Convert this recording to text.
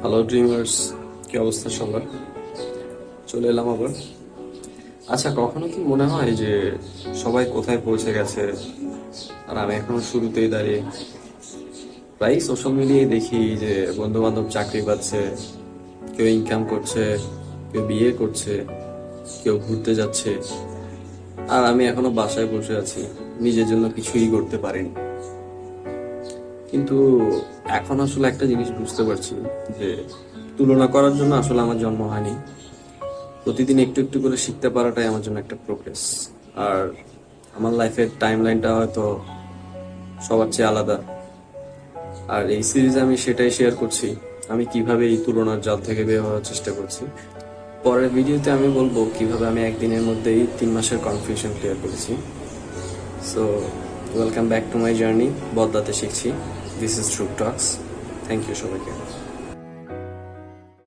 Hello dreamers কি অবস্থা সবার? চলে এলাম আবার। আচ্ছা কখনো কি মনে হয় যে সবাই কোথায় পৌঁছে গেছে? আর আমি এখনও শুরুতেই দাঁড়িয়ে। প্রায় সোশ্যাল মিডিয়ায় দেখি যে বন্ধু বান্ধব চাকরি পাচ্ছে, কেউ ইনকাম করছে, কেউ বিয়ে করছে, কেউ ঘুরতে যাচ্ছে। আর আমি এখনও বাসায় বসে আছি, নিজের জন্য কিছুই করতে পারিনি। কিন্তু এখন আসলে একটা জিনিস বুঝতে পারছি যে তুলনা করার জন্য আসলে আমার জন্ম হয়নি। প্রতিদিন একটু একটু করে শিখতে পারাটাই আমার জন্য একটা প্রোগ্রেস আর আমার লাইফের টাইম লাইনটা হয়তো সবার চেয়ে আলাদা। আর এই সিরিজে আমি সেটাই শেয়ার করছি। আমি কীভাবে এই তুলনার জাল থেকে বের হওয়ার চেষ্টা করছি। পরের ভিডিওতে আমি বলব কীভাবে আমি একদিনের মধ্যেই তিন মাসের কনফিউশন ক্লিয়ার করেছি। So welcome back to my journey বদলাতে শিখছি। this is troop talks thank you সবাইকে